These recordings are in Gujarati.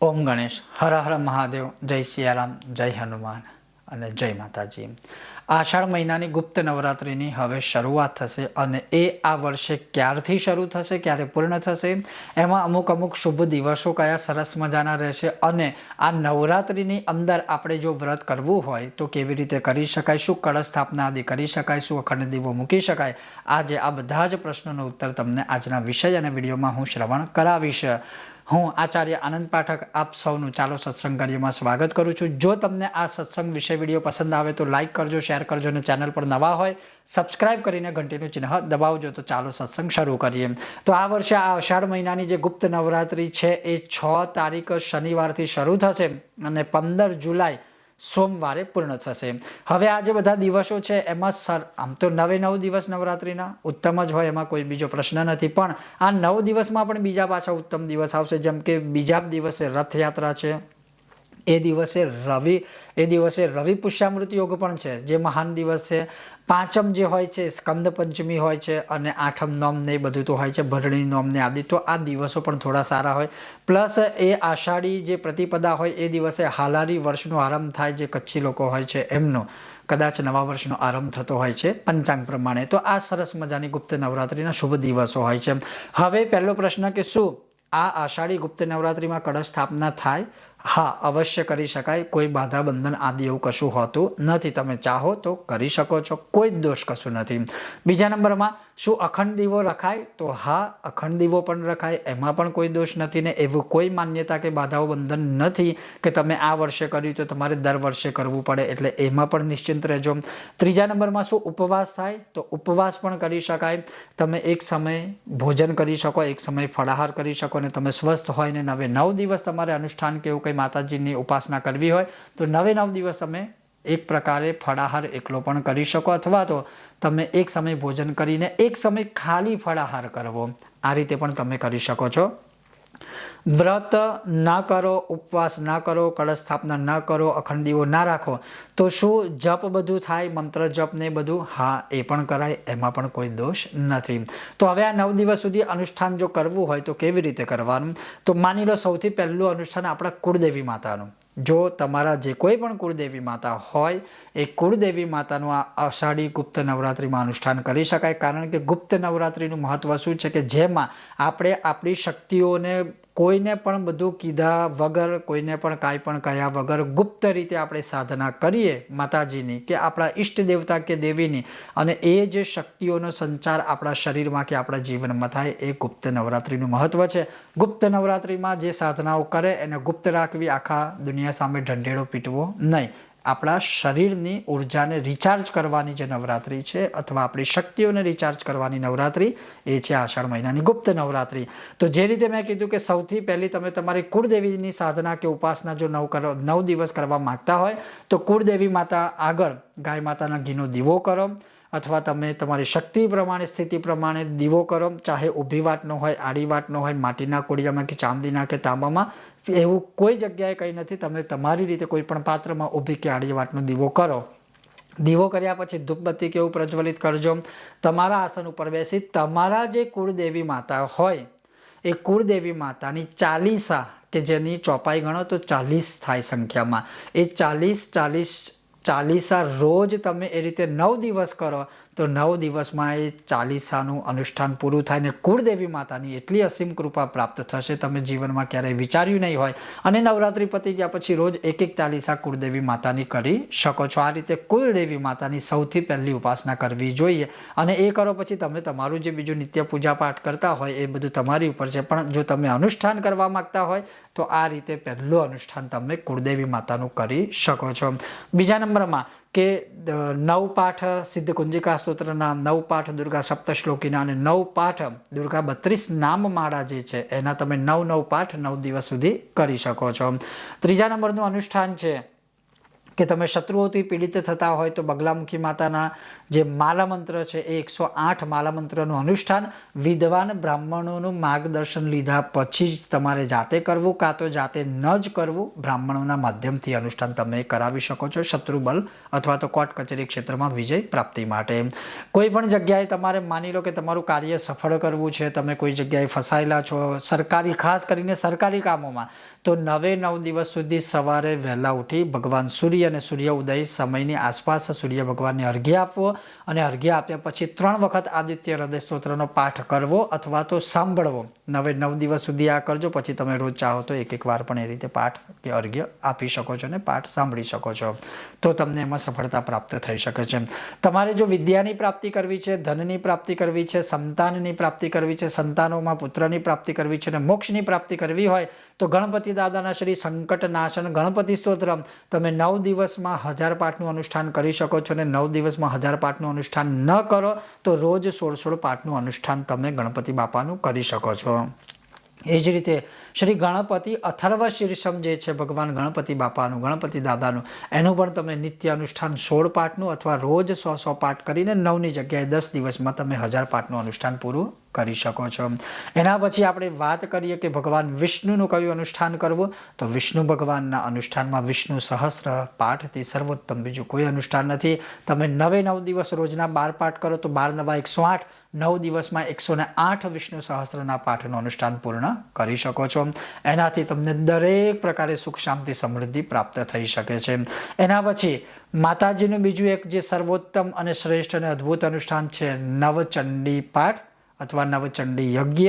ઓમ ગણેશ, હર હર મહાદેવ, જય સિયારામ જય હનુમાન અને જય માતાજી. આષાઢ મહિનાની ગુપ્ત નવરાત્રિની હવે શરૂઆત થશે અને એ આ વર્ષે ક્યારથી શરૂ થશે, ક્યારે પૂર્ણ થશે, એમાં અમુક અમુક શુભ દિવસો કયા સરસ મજાના રહેશે અને આ નવરાત્રિની અંદર આપણે જો વ્રત કરવું હોય તો કેવી રીતે કરી શકાય, શું કળશ સ્થાપના આદિ કરી શકાય, શું અખંડ દીવો મૂકી શકાય, આજે આ બધા જ પ્રશ્નોનો ઉત્તર તમને આજના વિષય અને વિડીયોમાં હું શ્રવણ કરાવીશ. હું આચાર્ય આનંદ પાઠક આપ સૌનું ચાલો સત્સંગ કાર્યમાં સ્વાગત કરું છું. જો તમને આ સત્સંગ વિશે વીડિયો પસંદ આવે તો લાઇક કરજો, શેર કરજો અને ચેનલ પર નવા હોય, સબસ્ક્રાઇબ કરીને ઘંટીનું ચિહ્ન દબાવજો તો ચાલો સત્સંગ શરૂ કરીએ. તો આ વર્ષે આ અષાઢ મહિનાની જે ગુપ્ત નવરાત્રિ છે એ છ તારીખ શનિવારથી શરૂ થશે અને પંદર જુલાઈ સોમવારે પૂર્ણ થશે. હવે આ જે બધા દિવસો છે, એમાં સર, આમ તો નવે નવ દિવસ નવરાત્રિના, ઉત્તમ જ હોય એમાં કોઈ બીજો પ્રશ્ન નથી. પણ આ નવ દિવસમાં પણ બીજા પાછા ઉત્તમ દિવસ આવશે, જેમ કે બીજા દિવસે રથયાત્રા છે. એ દિવસે રવિ, એ દિવસે રવિ પુષ્યામૃત યોગ પણ છે, જે મહાન દિવસ છે. પાંચમ જે હોય છે, સ્કંદ પંચમી હોય છે અને આઠમ નોમ ને એ બધું તો હોય છે, ભરણી નોમ ને આદિ. તો આ દિવસો પણ થોડા સારા હોય. પ્લસ એ આષાઢી જે પ્રતિપદા હોય એ દિવસે હાલારી વર્ષનો આરંભ થાય, જે કચ્છી લોકો હોય છે એમનો. કદાચ નવા વર્ષનો આરંભ થતો હોય છે પંચાંગ પ્રમાણે. તો આ સરસ મજાની ગુપ્ત નવરાત્રિના શુભ દિવસો હોય છે. હવે પહેલો પ્રશ્ન કે શું? આ આષાઢી ગુપ્ત નવરાત્રિમાં કળશ સ્થાપના થાય? હા, અવશ્ય કરી શકાય. કોઈ બાધા બંધન આદિ એવું કશું હોતું નથી. તમે ચાહો તો કરી શકો છો. કોઈ જ દોષ કશું નથી. બીજા નંબરમાં શું અખંડ દીવો રખાય? તો હા અખંડ દીવો પણ રખાય. એમાં પણ કોઈ દોષ નથી ને એવું કોઈ માન્યતા કે બાધાઓ બંધન નથી કે તમે આ વર્ષે કર્યું તો તમારે દર વર્ષે કરવું પડે. એટલે એમાં પણ નિશ્ચિંત રહેજો. ત્રીજા નંબરમાં શું ઉપવાસ થાય? તો ઉપવાસ પણ કરી શકાય. તમે એક સમય ભોજન કરી શકો, એક સમય ફળાહાર કરી શકો ને તમે સ્વસ્થ હોય ને નવે નવ દિવસ તમારે અનુષ્ઠાન કે એવું કંઈ માતાજીની ઉપાસના કરવી હોય તો નવે નવ દિવસ તમે એક પ્રકારે ફળાહાર એકલો પણ કરી શકો અથવા તો તમે એક સમય ભોજન કરીને એક સમય ખાલી ફળાહાર કરવો. આ રીતે પણ તમે કરી શકો છો. વ્રત ના કરો, ઉપવાસ ના કરો, કળશ સ્થાપના ના કરો અખંડ દીવો ના રાખો, તો શું જપ બધું થાય, મંત્ર જપ ને બધું? હા, એ પણ કરાય, એમાં પણ કોઈ દોષ નથી. તો હવે આ નવ દિવસ સુધી અનુષ્ઠાન જો કરવું હોય તો કેવી રીતે કરવાનું? તો માની લો સૌથી પહેલું અનુષ્ઠાન આપણા કુળદેવી માતાનું. જો તમારા જે કોઈ પણ કુળદેવી માતા હોય, એ કુળદેવી માતાનું આ અષાઢી ગુપ્ત નવરાત્રિમાં અનુષ્ઠાન કરી શકાય. કારણ કે ગુપ્ત નવરાત્રિનું મહત્ત્વ શું છે કે જેમાં આપણે આપણી શક્તિઓને કોઈને પણ બધું કીધા વગર, કોઈને પણ કાંઈ પણ કહ્યા વગર ગુપ્ત રીતે આપણે સાધના કરીએ માતાજીની કે આપણા ઈષ્ટ દેવતા કે દેવીની. અને એ જે શક્તિઓનો સંચાર આપણા શરીરમાં કે આપણા જીવનમાં થાય એ ગુપ્ત નવરાત્રિનું મહત્ત્વ છે. ગુપ્ત નવરાત્રિમાં જે સાધનાઓ કરે એને ગુપ્ત રાખવી આખા દુનિયા સામે ઢંઢેડો પીટવો નહીં. આપણા શરીરની ઉર્જાને રિચાર્જ કરવાની જે નવરાત્રિ છે અથવા આપણી શક્તિઓને રિચાર્જ કરવાની નવરાત્રિ, એ છે આષાઢ મહિનાની ગુપ્ત નવરાત્રિ. તો જે રીતે મેં કીધું કે સૌથી પહેલી તમે તમારી કુળદેવીની સાધના કે ઉપાસના જો નવ નવ દિવસ કરવા માગતા હોય, તો કુળદેવી માતા આગળ ગાય માતાના ઘીનો દીવો કરો અથવા તમે તમારી શક્તિ પ્રમાણે, સ્થિતિ પ્રમાણે દીવો કરો, ચાહે ઊભી વાટનો હોય, આડી વાટનો હોય, માટીના કોડિયામાં કે ચાંદીના કે તાંબામાં, એવું કોઈ જગ્યાએ કંઈ નથી. તમે તમારી રીતે કોઈ પણ પાત્રમાં ઊભી કે આડી વાટનો દીવો કરો. દીવો કર્યા પછી ધૂપબત્તી કેવું પ્રજ્વલિત કરજો. તમારા આસન ઉપર બેસી તમારા જે કુળદેવી માતા હોય, એ કુળદેવી માતાની ચાલીસા કે જેની ચોપાઈ ગણો તો ચાલીસ થાય સંખ્યામાં. એ ચાલીસ ચાલીસ ચાલીસા રોજ તમે એ રીતે નવ દિવસ કરો, તો નવ દિવસમાં એ ચાલીસાનું અનુષ્ઠાન પૂરું થાય ને કુળદેવી માતાની એટલી અસીમ કૃપા પ્રાપ્ત થશે, તમે જીવનમાં ક્યારેય વિચાર્યું નહીં હોય. અને નવરાત્રિ પતી ગયા પછી રોજ એક એક ચાલીસા કુળદેવી માતાની કરી શકો છો. આ રીતે કુલદેવી માતાની સૌથી પહેલી ઉપાસના કરવી જોઈએ. અને એ કરો પછી તમે તમારું જે બીજું નિત્ય પૂજા પાઠ કરતા હોય એ બધું તમારી ઉપર છે. પણ જો તમે અનુષ્ઠાન કરવા માગતા હોય, તો આ રીતે પહેલું અનુષ્ઠાન તમે કુળદેવી માતાનું કરી શકો છો. બીજા નંબરમાં કે નવ પાઠ સિદ્ધ કુંજિકા સ્તોત્રના નવ પાઠ દુર્ગા સપ્તશ્લોકીના અને નવ પાઠ દુર્ગા બત્રીસ નામમાળા જે છે, એના તમે નવ નવ પાઠ નવ દિવસ સુધી કરી શકો છો. ત્રીજા નંબરનું અનુષ્ઠાન છે. કે તમે શત્રુઓથી પીડિત થતા હોય તો બગલામુખી માતાના જે માલામંત્ર છે, એ એકસો આઠ માલામંત્રનું અનુષ્ઠાન વિદ્વાન બ્રાહ્મણોનું માર્ગદર્શન લીધા પછી જ તમારે જાતે કરવું કાં તો જાતે ન જ કરવું, બ્રાહ્મણોના માધ્યમથી અનુષ્ઠાન તમે કરાવી શકો છો શત્રુબલ અથવા તો કોર્ટ કચેરી ક્ષેત્રમાં વિજય પ્રાપ્તિ માટે. કોઈ પણ જગ્યાએ તમારે માની લો કે તમારું કાર્ય સફળ કરવું છે, તમે કોઈ જગ્યાએ ફસાયેલા છો, સરકારી, ખાસ કરીને સરકારી કામોમાં તો નવે નવ દિવસ સુધી સવારે વહેલા ઉઠી ભગવાન સૂર્ય અને સૂર્ય ઉદય સમયની આસપાસ સૂર્ય ભગવાનને અર્ઘ્ય આપવો અને અર્ઘ્ય આપ્યા પછી ત્રણ વખત આદિત્ય હૃદય સ્તોત્રનો પાઠ કરવો અથવા તો સાંભળવો. નવે નવ દિવસ સુધી આ કરજો, પછી તમે રોજ ચાહો તો એક એક વાર પણ એ રીતે પાઠ કે અર્ઘ્ય આપી શકો છો અને પાઠ સાંભળી શકો છો. તો તમને એમાં સફળતા પ્રાપ્ત થઈ શકે છે. તમારે જો વિદ્યાની પ્રાપ્તિ કરવી છે, ધનની પ્રાપ્તિ કરવી છે, સંતાનની પ્રાપ્તિ કરવી છે, સંતાનોમાં પુત્રની પ્રાપ્તિ કરવી છે અને મોક્ષની પ્રાપ્તિ કરવી હોય તો ગણપતિ દાદાના શ્રી સંકટ નાશન ગણપતિ સ્તોત્રમ. તમે નવ દિવસમાં હજાર પાઠનું અનુષ્ઠાન કરી શકો છો અને નવ દિવસમાં હજાર પાઠનું અનુષ્ઠાન ન કરો તો રોજ સોળ સોળ પાઠનું અનુષ્ઠાન તમે ગણપતિ બાપાનું કરી શકો છો. એ જ રીતે શ્રી ગણપતિ અથર્વ શીર્ષમ જે છે ભગવાન ગણપતિ બાપાનું, ગણપતિ દાદાનું, એનું પણ તમે નિત્ય અનુષ્ઠાન સોળ પાઠનું અથવા રોજ સો સો પાઠ કરીને નવની જગ્યાએ દસ દિવસમાં તમે હજાર પાઠનું અનુષ્ઠાન પૂરું કરી શકો છો. એના પછી આપણે વાત કરીએ કે ભગવાન વિષ્ણુનું કયું અનુષ્ઠાન કરવું? તો વિષ્ણુ ભગવાનના અનુષ્ઠાનમાં વિષ્ણુ સહસ્ર પાઠથી સર્વોત્તમ. બીજું કોઈ અનુષ્ઠાન નથી. તમે નવે નવ દિવસ રોજના બાર પાઠ કરો તો બાર નવા એકસો આઠ, નવ દિવસમાં એકસો આઠ વિષ્ણુ સહસ્ત્રના પાઠનું અનુષ્ઠાન પૂર્ણ કરી શકો છો. એનાથી તમને દરેક પ્રકારે સુખ, શાંતિ, સમૃદ્ધિ પ્રાપ્ત થઈ શકે છે. એના પછી માતાજીનું બીજું એક જે સર્વોત્તમ અને શ્રેષ્ઠ અને અદ્ભુત અનુષ્ઠાન છે, નવચંડી પાઠ અથવા નવચંડી યજ્ઞ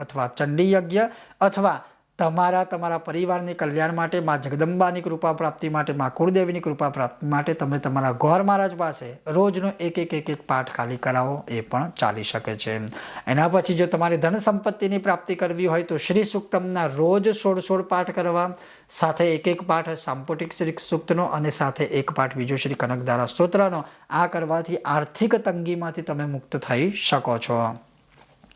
અથવા ચંડી યજ્ઞ અથવા તમારા તમારા પરિવારની કલ્યાણ માટે, મા જગદંબાની કૃપા પ્રાપ્તિ માટે, મા કુળદેવીની કૃપા પ્રાપ્તિ માટે તમે તમારા ગોર મહારાજ પાસે રોજનો એક એક એક એક પાઠ ખાલી કરાવો, એ પણ ચાલી શકે છે. એના પછી જો તમારે ધન સંપત્તિની પ્રાપ્તિ કરવી હોય તો શ્રી સુક્તમના રોજ સોળ સોળ પાઠ કરવા, સાથે એક એક પાઠ સાંપોટિક શ્રી સૂક્તનો અને સાથે એક પાઠ બીજો શ્રી કનકધારા સ્તોત્રનો, આ કરવાથી આર્થિક તંગીમાંથી તમે મુક્ત થઈ શકો છો.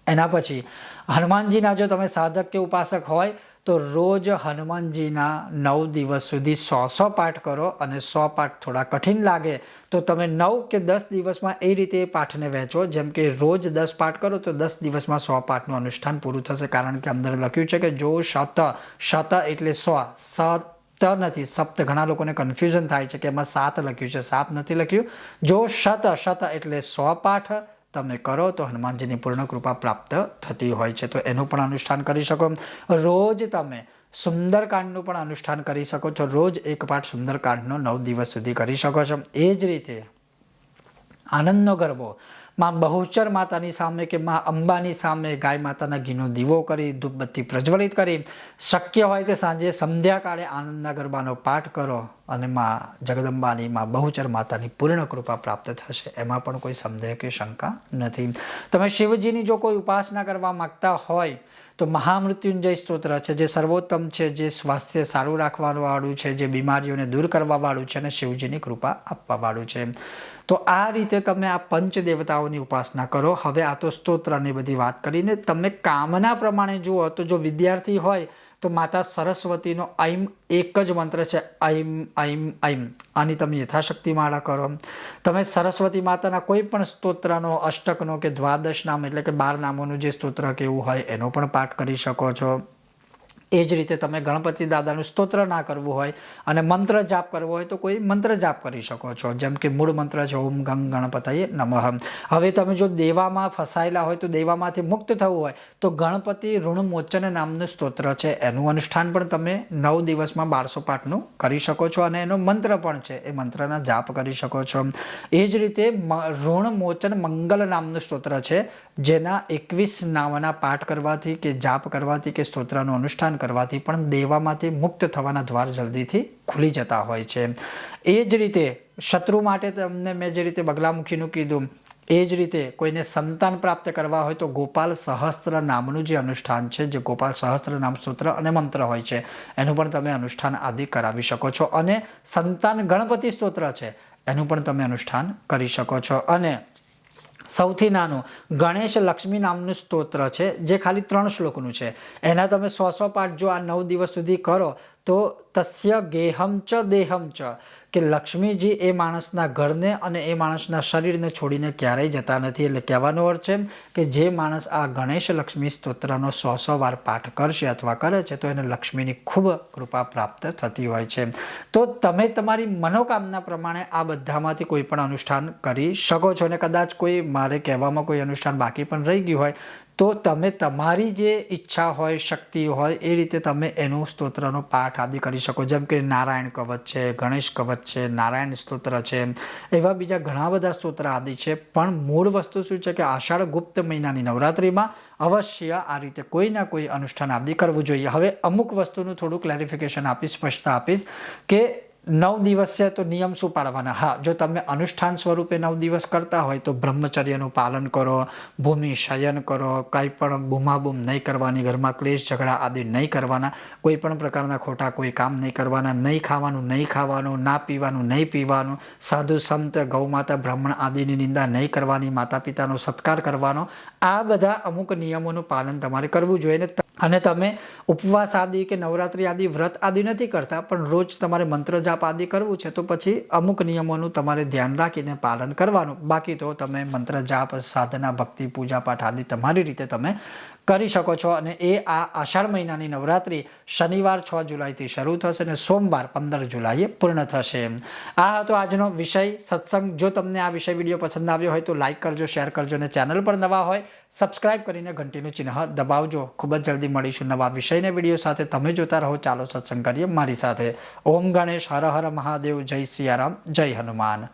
એના પછી, હનુમાનજીના જો તમે સાધક કે ઉપાસક હોય તો રોજ હનુમાનજીના નવ દિવસ સુધી સો સો પાઠ કરો અને સો પાઠ થોડા કઠિન લાગે, તો તમે નવ કે દસ દિવસમાં એ રીતે પાઠને વહેંચો. જેમ કે રોજ દસ પાઠ કરો, તો દસ દિવસમાં સો પાઠનું અનુષ્ઠાન પૂરું થશે. કારણ કે અંદર લખ્યું છે કે જો શત શત એટલે સો, સત નથી. સપ્ત ઘણા લોકોને કન્ફ્યુઝન થાય છે કે એમાં સાત લખ્યું છે. સાત નથી લખ્યું. જો શત શત એટલે સો પાઠ તમે કરો તો હનુમાનજીની પૂર્ણ કૃપા પ્રાપ્ત થતી હોય છે. તો એનું પણ અનુષ્ઠાન કરી શકો. રોજ તમે સુંદરકાંડનું પણ અનુષ્ઠાન કરી શકો છો. રોજ એક પાઠ સુંદરકાંડનો નવ દિવસ સુધી કરી શકો છો. એ જ રીતે આનંદનો ગરબો માં બહુચર માતાની સામે કે માં અંબાની સામે ગાય માતાના ઘીનો દીવો કરી, ધૂપબત્તી પ્રજ્વલિત કરી. શક્ય હોય તે સાંજે સંધ્યાકાળે આનંદના ગરબાનો પાઠ કરો અને માં જગદંબાની માં બહુચર માતાની પૂર્ણ કૃપા પ્રાપ્ત થશે. એમાં પણ કોઈ સંદેહ કે શંકા નથી. તમે શિવજીની જો કોઈ ઉપાસના કરવા માગતા હોય, તો મહામૃત્યુંજય સ્તોત્ર છે, જે સર્વોત્તમ છે, જે સ્વાસ્થ્ય સારું રાખવાવાળું છે, જે બીમારીઓને દૂર કરવાવાળું છે અને શિવજીની કૃપા આપવાવાળું છે. તો આ રીતે તમે આ પંચ દેવતાઓની ઉપાસના કરો. હવે આ તો સ્તોત્રની બધી વાત કરીને તમે કામના પ્રમાણે જુઓ તો જો વિદ્યાર્થી હોય તો માતા સરસ્વતીનો ઐમ એક જ મંત્ર છે ઐમ ઐમ ઐમ આની તમે યથાશક્તિ માળા કરો. તમે સરસ્વતી માતાના કોઈ પણ સ્તોત્રનો, અષ્ટકનો કે દ્વાદશ નામ એટલે કે બાર નામોનું જે સ્તોત્ર કેવું હોય એનો પણ પાઠ કરી શકો છો. એ જ રીતે તમે ગણપતિ દાદાનું સ્તોત્ર ના કરવું હોય અને મંત્ર જાપ કરવો હોય તો કોઈ મંત્ર જાપ કરી શકો છો. જેમ કે મૂળ મંત્ર છે, ઓમ ગંગ ગણપતયે નમઃ. હવે તમે જો દેવામાં ફસાયેલા હોય તો દેવામાંથી મુક્ત થવું હોય તો ગણપતિ ઋણમોચન નામનું સ્તોત્ર છે. એનું અનુષ્ઠાન પણ તમે નવ દિવસમાં બારસો પાઠનું કરી શકો છો અને એનો મંત્ર પણ છે. એ મંત્રના જાપ કરી શકો છો. એ જ રીતે ઋણમોચન મંગલ નામનું સ્તોત્ર છે, જેના એકવીસ નામના પાઠ કરવાથી કે જાપ કરવાથી કે સ્તોત્રનું અનુષ્ઠાન કરવાથી પણ દેવામાંથી મુક્ત થવાના દ્વાર જલ્દીથી ખુલી જતા હોય છે. એ જ રીતે શત્રુ માટે તમને મેં જે રીતે બગલામુખીનું કીધું, એ જ રીતે કોઈને સંતાન પ્રાપ્ત કરવા હોય તો ગોપાલ સહસ્ત્ર નામનું જે અનુષ્ઠાન છે, જે ગોપાલ સહસ્ત્ર નામ સૂત્ર અને મંત્ર હોય છે, એનું પણ તમે અનુષ્ઠાન આદિ કરાવી શકો છો. અને સંતાન ગણપતિ સ્તોત્ર છે, એનું પણ તમે અનુષ્ઠાન કરી શકો છો. અને સૌથી નાનું. ગણેશ લક્ષ્મી નામનું સ્તોત્ર છે, જે ખાલી ત્રણ શ્લોકનું છે. એના તમે સો સો પાઠ જો આ નવ દિવસ સુધી કરો તો તસ્ય ગેહમ ચ દેહમ ચ, કે લક્ષ્મીજી એ માણસના ઘરને અને એ માણસના શરીરને છોડીને ક્યારેય જતા નથી. એટલે કહેવાનો અર્થ છે કે જે માણસ આ ગણેશ લક્ષ્મી સ્તોત્રનો સો સો વાર પાઠ કરશે અથવા કરે છે, તો એને લક્ષ્મીની ખૂબ કૃપા પ્રાપ્ત થતી હોય છે. તો તમે તમારી મનોકામના પ્રમાણે આ બધામાંથી કોઈ પણ અનુષ્ઠાન કરી શકો છો. અને કદાચ કોઈ મારે કહેવામાં કોઈ અનુષ્ઠાન બાકી પણ રહી ગયું હોય તો તમે તમારી જે ઈચ્છા હોય, શક્તિ હોય, એ રીતે તમે એનું સ્તોત્રનો પાઠ આદિ કરી શકો. જેમ કે નારાયણ કવચ છે, ગણેશ કવચ છે, નારાયણ સ્તોત્ર છે, એવા બીજા ઘણા બધા સ્તોત્ર આદિ છે. પણ મૂળ વસ્તુ શું છે કે આષાઢ ગુપ્ત મહિનાની નવરાત્રિમાં અવશ્ય આ રીતે કોઈ ના કોઈ અનુષ્ઠાન આદિ કરવું જોઈએ. હવે અમુક વસ્તુનું થોડું ક્લેરિફિકેશન આપીશ સ્પષ્ટતા આપીશ કે નવ દિવસ છે તો નિયમ શું પાડવાના હા જો તમે અનુષ્ઠાન સ્વરૂપે નવ દિવસ કરતા હોય તો બ્રહ્મચર્યનું પાલન કરો ભૂમિ શયન કરો કંઈ પણ બૂમાબૂમ નહીં કરવાની ઘરમાં ક્લેશ ઝઘડા આદિ નહીં કરવાના કોઈ પણ પ્રકારના ખોટા કોઈ કામ નહીં કરવાના નહીં ખાવાનું નહીં ખાવાનું ના પીવાનું નહીં પીવાનું સાધુ સંત ગૌમાતા બ્રાહ્મણ આદિની નિંદા નહીં કરવાની માતા પિતાનો સત્કાર કરવાનો આ બધા અમુક નિયમોનું પાલન તમારે કરવું જોઈએ ને અને તમે ઉપવાસ આદિ કે નવરાત્રિ આદિ, વ્રત આદિ નથી કરતા, પણ રોજ તમારે મંત્ર જાપ આદિ કરવું છે, તો પછી અમુક નિયમોનું તમારે ધ્યાન રાખીને પાલન કરવાનું. બાકી તો તમે મંત્ર જાપ સાધના, ભક્તિ પૂજા પાઠ આદિ તમારી રીતે તમે કરી શકો છો અને એ આ આષાઢ મહિનાની નવરાત્રિ શનિવાર છ જુલાઈથી શરૂ થશે અને સોમવાર પંદર જુલાઈએ પૂર્ણ થશે. આ હતો આજનો વિષય સત્સંગ. જો તમને આ વિષય વીડિયો પસંદ આવ્યો હોય તો લાઇક કરજો, શેર કરજો અને ચેનલ પર નવા હોય, સબસ્ક્રાઇબ કરીને ઘંટીનું ચિહ્ન દબાવજો. ખૂબ જ જલ્દી મળીશું નવા વિષયને વીડિયો સાથે. તમે જોતા રહો. ચાલો સત્સંગ કરીએ મારી સાથે. ઓમ ગણેશ હર હર મહાદેવ. જય સિયારામ. જય હનુમાન.